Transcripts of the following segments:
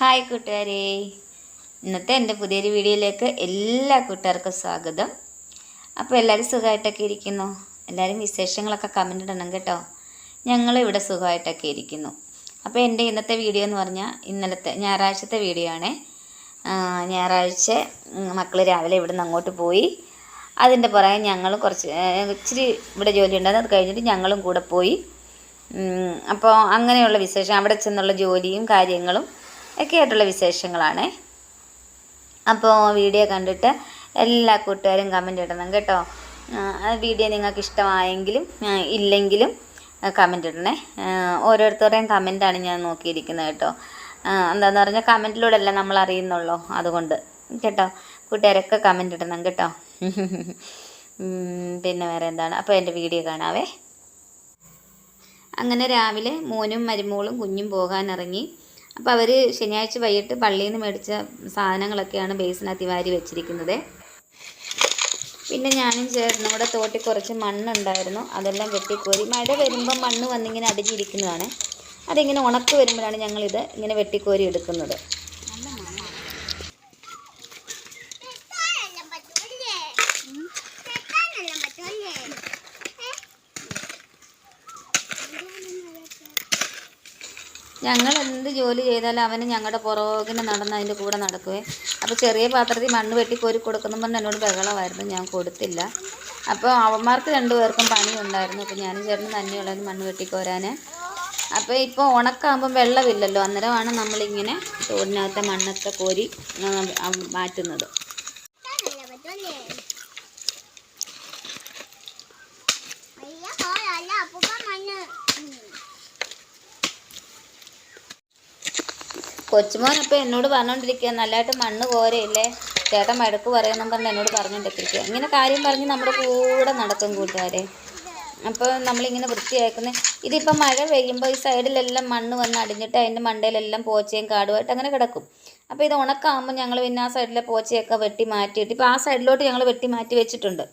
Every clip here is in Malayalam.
ഹായ് കൂട്ടുകാരെ. ഇന്നത്തെ എന്റെ പുതിയൊരു വീഡിയോയിലേക്ക് എല്ലാ കൂട്ടുകാർക്കും സ്വാഗതം. അപ്പോൾ എല്ലാവരും സുഖമായിട്ടൊക്കെ ഇരിക്കുന്നു? എല്ലാവരും വിശേഷങ്ങളൊക്കെ കമന്റ് ഇടണം കേട്ടോ. ഞങ്ങൾ ഇവിടെ സുഖമായിട്ടൊക്കെ ഇരിക്കുന്നു. അപ്പോൾ എന്റെ ഇന്നത്തെ വീഡിയോ എന്ന് പറഞ്ഞാൽ ഇന്നലത്തെ ഞായറാഴ്ചത്തെ വീഡിയോ ആണേ. ഞായറാഴ്ച മക്കൾ രാവിലെ ഇവിടെ നിന്ന് അങ്ങോട്ട് പോയി. അതിന്റെ പുറകെ ഞങ്ങൾ കുറച്ച് ഇച്ചിരി ഇവിടെ ജോലി ഉണ്ടായിരുന്നു. അത് കഴിഞ്ഞിട്ട് ഞങ്ങളും കൂടെ പോയി. അപ്പോൾ അങ്ങനെയുള്ള വിശേഷം. അവിടെ ചെന്നുള്ള ജോലിയും കാര്യങ്ങളും ഒക്കെ ആയിട്ടുള്ള വിശേഷങ്ങളാണ്. അപ്പോൾ വീഡിയോ കണ്ടിട്ട് എല്ലാ കൂട്ടുകാരും കമന്റ് ഇടണം കേട്ടോ. വീഡിയോ നിങ്ങൾക്ക് ഇഷ്ടമായെങ്കിലും ഇല്ലെങ്കിലും കമന്റ് ഇടണേ. ഓരോരുത്തരുടെയും കമന്റാണ് ഞാൻ നോക്കിയിരിക്കുന്നത് കേട്ടോ. എന്താണെന്ന് പറഞ്ഞാൽ കമന്റിലൂടെ അല്ല നമ്മൾ അറിയുന്നുള്ളൂ അതുകൊണ്ട്. കേട്ടോ? കൂട്ടുകാരൊക്കെ കമന്റ് ഇടണം കേട്ടോ. പിന്നെ വേറെ എന്താണ്? അപ്പോൾ എന്റെ വീഡിയോ കാണാവേ. അങ്ങനെ രാവിലെ മോനും മരുമോളും കുഞ്ഞും പോകാനിറങ്ങി അപ്പോൾ അവർ ശനിയാഴ്ച വൈകിട്ട് പള്ളിയിൽ നിന്ന് മേടിച്ച സാധനങ്ങളൊക്കെയാണ് ബേസിനകത്ത് വാരി വെച്ചിരിക്കുന്നത്. പിന്നെ ഞാനും ചേർന്ന് നമ്മുടെ തോട്ടിൽ കുറച്ച് മണ്ണുണ്ടായിരുന്നു. അതെല്ലാം വെട്ടിക്കോരി. മഴ വരുമ്പോൾ മണ്ണ് വന്നിങ്ങനെ അടിഞ്ഞിരിക്കുന്നതാണ്. അതിങ്ങനെ ഉണക്ക് വരുമ്പോഴാണ് ഞങ്ങളിത് ഇങ്ങനെ വെട്ടിക്കോരി എടുക്കുന്നത്. ഞങ്ങൾ എന്ത് ജോലി ചെയ്താലും അവന് ഞങ്ങളുടെ പുറകിന് നടന്ന് അതിന്റെ കൂടെ നടക്കുവേ. അപ്പോൾ ചെറിയ പാത്രത്തിൽ മണ്ണ് വെട്ടി കോരി കൊടുക്കുന്നു പറഞ്ഞ് എന്നോട് ബഹളമായിരുന്നു. ഞാൻ കൊടുത്തില്ല. അപ്പോൾ അവന്മാർക്ക് രണ്ടുപേർക്കും പണിയുണ്ടായിരുന്നു. അപ്പോൾ ഞാനും ചേട്ടനും തന്നെയുള്ളത് മണ്ണ് വെട്ടിക്കോരാൻ അപ്പോൾ ഇപ്പോൾ ഉണക്കാകുമ്പം വെള്ളമില്ലല്ലോ. അന്നേരമാണ് നമ്മളിങ്ങനെ തോടിനകത്തെ മണ്ണൊക്കെ കോരി മാറ്റുന്നത്. കൊച്ചുമോൻ ഇപ്പോൾ എന്നോട് പറഞ്ഞുകൊണ്ടിരിക്കുക നല്ലതായിട്ട് മണ്ണ് കോരയില്ലേ? ചേട്ടൻ മഴക്ക് പറയുന്നു പറഞ്ഞ് എന്നോട് പറഞ്ഞുകൊണ്ടിരിക്കുക ഇങ്ങനെ കാര്യം പറഞ്ഞ് നമ്മുടെ കൂടെ നടക്കും കൂട്ടുകാരെ. അപ്പോൾ നമ്മളിങ്ങനെ വൃത്തിയാക്കുന്നത് ഇതിപ്പോൾ മഴ പെയ്യുമ്പോൾ ഈ സൈഡിലെല്ലാം മണ്ണ് വന്ന് അടിഞ്ഞിട്ട് അതിന്റെ മണ്ടയിലെല്ലാം പോച്ചയും കാടുമായിട്ട് അങ്ങനെ കിടക്കും. അപ്പോൾ ഇത് ഉണക്കാകുമ്പോൾ ഞങ്ങൾ പിന്നെ ആ സൈഡിലെ പോച്ചയൊക്കെ വെട്ടി മാറ്റിയിട്ട് ഇപ്പോൾ ആ സൈഡിലോട്ട് ഞങ്ങൾ വെട്ടി മാറ്റി വെച്ചിട്ടുണ്ട്.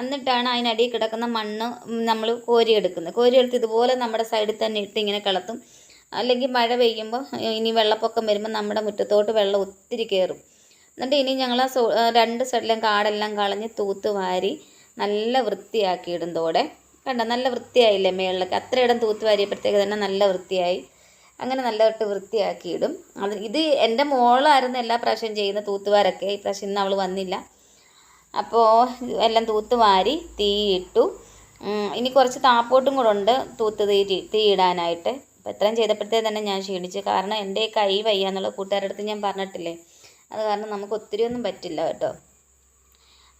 എന്നിട്ടാണ് അതിനടിയിൽ കിടക്കുന്ന മണ്ണ് നമ്മൾ കോരിയെടുക്കുന്നത്. കോരിയെടുത്ത് ഇതുപോലെ നമ്മുടെ സൈഡിൽ തന്നെ ഇട്ട് ഇങ്ങനെ കിളത്തും. അല്ലെങ്കിൽ മഴ പെയ്യുമ്പോൾ ഇനി വെള്ളപ്പൊക്കം വരുമ്പോൾ നമ്മുടെ മുറ്റത്തോട്ട് വെള്ളം ഒത്തിരി കയറും. എന്നിട്ട് ഇനി ഞങ്ങൾ ആ രണ്ട് സൈഡിലും കാടെല്ലാം കളഞ്ഞ് തൂത്ത് വാരി നല്ല വൃത്തിയാക്കി ഇടുന്നതോടെ തോടെ. കണ്ട? നല്ല വൃത്തിയായില്ലേ മേളിലൊക്കെ? അത്രയിടം തൂത്ത് വാരിയപ്പോഴത്തേക്ക് തന്നെ നല്ല വൃത്തിയായി. അങ്ങനെ നല്ലതായിട്ട് വൃത്തിയാക്കി ഇടും അത് ഇത് എന്റെ മോളായിരുന്നു എല്ലാ പ്രാവശ്യം ചെയ്യുന്ന തൂത്തുവാരൊക്കെ ഈ പ്രാവശ്യം ഇന്ന് അവൾ വന്നില്ല. അപ്പോൾ എല്ലാം തൂത്ത് വാരി തീയിട്ടു. ഇനി കുറച്ച് താപ്പോട്ടും കൂടെ ഉണ്ട് തൂത്ത് തീ തീ ഇടാനായിട്ട് അപ്പോൾ ഇത്രയും ചെയ്തപ്പോഴത്തേ തന്നെ ഞാൻ ക്ഷീണിച്ചു. കാരണം എന്റെ കൈ വയ്യ എന്നുള്ള കൂട്ടുകാരുടെ അടുത്ത് ഞാൻ പറഞ്ഞിട്ടില്ലേ? അത് കാരണം നമുക്ക് ഒത്തിരി ഒന്നും പറ്റില്ല കേട്ടോ.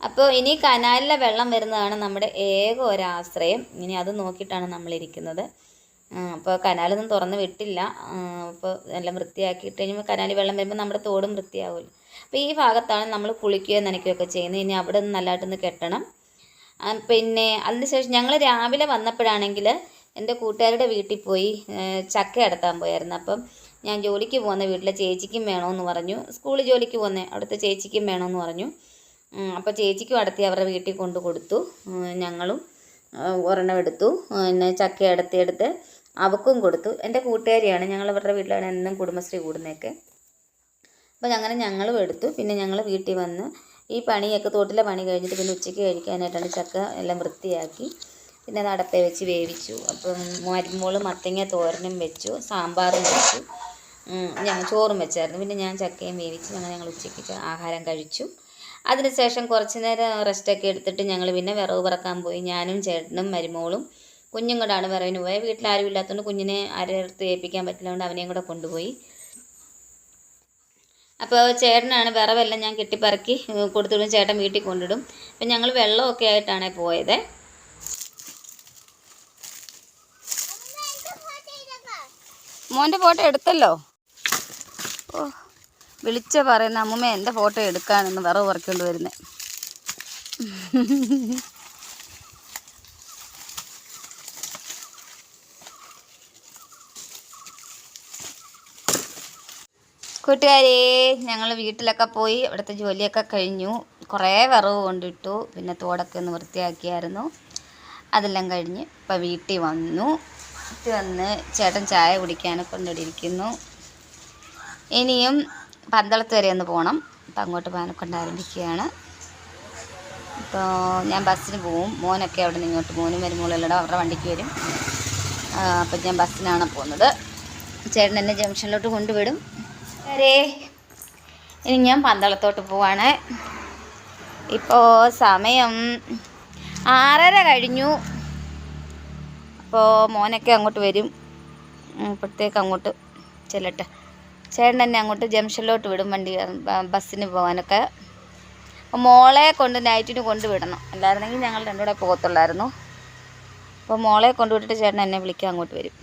അപ്പോൾ ഇനി കനാലിലെ വെള്ളം വരുന്നതാണ് നമ്മുടെ ഏക ഒരാശ്രയം. ഇനി അത് നോക്കിയിട്ടാണ് നമ്മളിരിക്കുന്നത്. അപ്പോൾ കനാലൊന്നും തുറന്ന് വിട്ടില്ല. അപ്പോൾ എല്ലാം വൃത്തിയാക്കിയിട്ട് കഴിയുമ്പോൾ കനാലിൽ വെള്ളം വരുമ്പോൾ നമ്മുടെ തോടും വൃത്തിയാവുമല്ലോ അപ്പോൾ ഈ ഭാഗത്താണ് നമ്മൾ കുളിക്കുകയോ നനയ്ക്കുകയൊക്കെ ചെയ്യുന്നത്. ഇനി അവിടെ നിന്ന് നല്ലതായിട്ടൊന്ന് കെട്ടണം. പിന്നെ പിന്നെ അതിനുശേഷം ഞങ്ങൾ രാവിലെ വന്നപ്പോഴാണെങ്കിൽ എന്റെ കൂട്ടുകാരുടെ വീട്ടിൽ പോയി ചക്ക അടത്താൻ പോയായിരുന്നു. അപ്പം ഞാൻ ജോലിക്ക് പോകുന്ന വീട്ടിലെ ചേച്ചിക്കും വേണമെന്ന് പറഞ്ഞു. സ്കൂളിൽ ജോലിക്ക് പോകുന്ന അവിടുത്തെ ചേച്ചിക്കും വേണമെന്ന് പറഞ്ഞു. അപ്പോൾ ചേച്ചിക്കും അടത്തി അവരുടെ വീട്ടിൽ കൊണ്ട് കൊടുത്തു. ഞങ്ങളും ഒരെണ്ണം എടുത്തു. പിന്നെ ചക്ക അടത്തിയെടുത്ത് അവക്കും കൊടുത്തു. എന്റെ കൂട്ടുകാരിയാണ് ഞങ്ങൾ അവരുടെ വീട്ടിലാണ് എന്നും കുടുംബശ്രീ കൂടുന്നതൊക്കെ. അപ്പോൾ അങ്ങനെ ഞങ്ങളും എടുത്തു. പിന്നെ ഞങ്ങൾ വീട്ടിൽ വന്ന് ഈ പണിയൊക്കെ തോട്ടിലെ പണി കഴിഞ്ഞിട്ട് പിന്നെ ഉച്ചയ്ക്ക് കഴിക്കാനായിട്ടാണ് ചക്ക എല്ലാം വൃത്തിയാക്കി. പിന്നെ അത് അടപ്പേ വെച്ച് വേവിച്ചു. അപ്പം മരുമോൾ മത്തങ്ങ തോരനും വെച്ചു സാമ്പാറും വെച്ചു. ഞങ്ങൾ ചോറും വെച്ചായിരുന്നു. പിന്നെ ഞാൻ ചക്കയും വേവിച്ച് ഞങ്ങൾ ഞങ്ങൾ ഉച്ചയ്ക്ക് ആഹാരം കഴിച്ചു. അതിനുശേഷം കുറച്ച് നേരം റെസ്റ്റൊക്കെ എടുത്തിട്ട് ഞങ്ങൾ പിന്നെ വിറവ് പറക്കാൻ പോയി. ഞാനും ചേട്ടനും മരുമോളും കുഞ്ഞും കൂടാണ് വിറവിന് പോയത് വീട്ടിൽ ആരും ഇല്ലാത്തതുകൊണ്ട് കുഞ്ഞിനെ ആരെടുത്ത് ഏൽപ്പിക്കാൻ പറ്റില്ലാണ്ട് അവനെയും കൂടെ കൊണ്ടുപോയി. അപ്പോൾ ചേട്ടനാണ് വിറവെല്ലാം ഞാൻ കെട്ടിപ്പറക്കി കൊടുത്തിടും. ചേട്ടൻ വീട്ടിൽ കൊണ്ടിടും. അപ്പം ഞങ്ങൾ വെള്ളമൊക്കെ ആയിട്ടാണ് പോയത്. മോന്റെ ഫോട്ടോ എടുത്തല്ലോ. ഓ വിളിച്ച പറയുന്ന അമ്മൂമ്മ എന്റെ ഫോട്ടോ എടുക്കാനെന്ന് വിറവ് പറിക്കൊണ്ട് വരുന്നത് കൂട്ടുകാരെ ഞങ്ങൾ വീട്ടിലൊക്കെ പോയി അവിടുത്തെ ജോലിയൊക്കെ കഴിഞ്ഞു. കുറേ വിറവ് കൊണ്ടിട്ടു. പിന്നെ തോടൊക്കെ ഒന്ന് വൃത്തിയാക്കിയായിരുന്നു. അതെല്ലാം കഴിഞ്ഞ് ഇപ്പം വീട്ടിൽ വന്നു. വീട്ടിൽ വന്ന് ചേട്ടൻ ചായ കുടിക്കാനൊക്കെ കൊണ്ടിരിക്കുന്നു ഇനിയും പന്തളത്ത് വരെ ഒന്ന് പോകണം അപ്പം അങ്ങോട്ട് പാനക്കൊണ്ട് ആരംഭിക്കുകയാണ്. ഇപ്പോൾ ഞാൻ ബസ്സിന് പോവും. മോനൊക്കെ അവിടെ നിന്ന് ഇങ്ങോട്ട് മോനും വരുമ്പോഴെല്ലാം അവരുടെ വണ്ടിക്ക് വരും. അപ്പം ഞാൻ ബസ്സിനാണ് പോകുന്നത്. ചേട്ടൻ എന്നെ ജംഗ്ഷനിലോട്ട് കൊണ്ടുവിടും. അരേ ഇനി ഞാൻ പന്തളത്തോട്ട് പോവാണ്. ഇപ്പോൾ സമയം ആറര കഴിഞ്ഞു. അപ്പോൾ മോനൊക്കെ അങ്ങോട്ട് വരും. ഇപ്പോഴത്തേക്ക് അങ്ങോട്ട് ചെല്ലട്ടെ. ചേട്ടൻ എന്നെ അങ്ങോട്ട് ജംഗ്ഷനിലോട്ട് വിടും വണ്ടി ബസ്സിന് പോകാനൊക്കെ അപ്പോൾ മോളെ കൊണ്ട് നൈറ്റിന് കൊണ്ടുവിടണം അല്ലായിരുന്നെങ്കിൽ ഞങ്ങൾ രണ്ടുകൂടെ പോകത്തുള്ളായിരുന്നു. അപ്പോൾ മോളെ കൊണ്ടുവിട്ടിട്ട് ചേട്ടൻ എന്നെ വിളിക്കാൻ അങ്ങോട്ട് വരും.